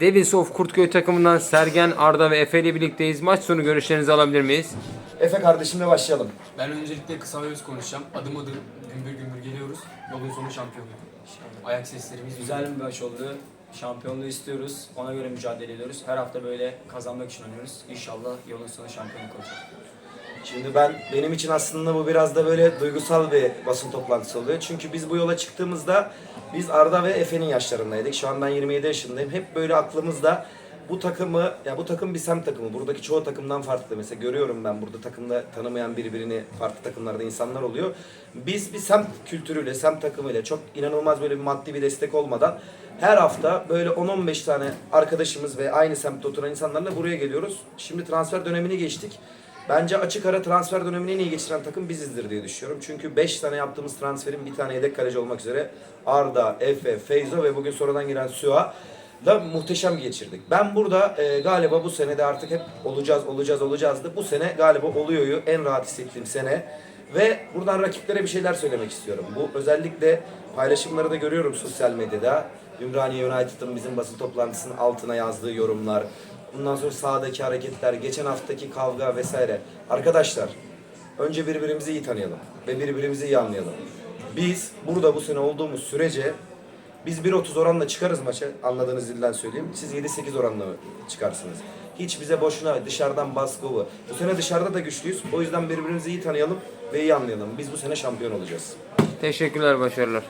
Devils of Kurtköy takımından Sergen, Arda ve Efe ile birlikteyiz. Maç sonu görüşlerinizi alabilir miyiz? Efe kardeşimle başlayalım. Ben öncelikle kısa ve öz konuşacağım. Adım adım gümbür gümbür geliyoruz. Yolun sonu şampiyonluğu. Ayak seslerimiz Güzel bir maç oldu. Şampiyonluğu istiyoruz. Ona göre mücadele ediyoruz. Her hafta böyle kazanmak için oynuyoruz. İnşallah yolun sonu şampiyonluk olacak. Şimdi ben benim için aslında bu biraz da böyle duygusal bir basın toplantısı oluyor. Çünkü biz bu yola çıktığımızda biz Arda ve Efe'nin yaşlarındaydık. Şu an ben 27 yaşındayım. Hep böyle aklımızda bu takımı, ya bu takım bir semt takımı. Buradaki çoğu takımdan farklı. Mesela görüyorum ben burada takımda tanımayan birbirini farklı takımlarda insanlar oluyor. Biz bir semt kültürüyle, semt takımıyla çok inanılmaz böyle bir maddi bir destek olmadan her hafta böyle 10-15 tane arkadaşımız ve aynı semtte oturan insanlarla buraya geliyoruz. Şimdi transfer dönemini geçtik. Bence açık ara transfer dönemini en iyi geçiren takım bizizdir diye düşünüyorum. Çünkü 5 tane yaptığımız transferin bir tane yedek kaleci olmak üzere Arda, Efe, Feyzo ve bugün sonradan giren Süha da muhteşem geçirdik. Ben burada e, galiba bu sene de artık hep olacağız, olacağız, olacağızdı. Bu sene galiba oluyoryu en rahat hissettiğim sene. Ve buradan rakiplere bir şeyler söylemek istiyorum. Bu özellikle paylaşımları da görüyorum sosyal medyada. Ümraniye United'ın bizim basın toplantısının altına yazdığı yorumlar. Bundan sonra sahadaki hareketler, geçen haftaki kavga vesaire. Arkadaşlar önce birbirimizi iyi tanıyalım ve birbirimizi iyi anlayalım. Biz burada bu sene olduğumuz sürece biz 1.30 oranla çıkarız maça. Anladığınız dilden söyleyeyim. Siz 7-8 oranla çıkarsınız. Hiç bize boşuna dışarıdan baskı bu. Bu sene dışarıda da güçlüyüz. O yüzden birbirimizi iyi tanıyalım ve iyi anlayalım. Biz bu sene şampiyon olacağız. Teşekkürler, başarılar.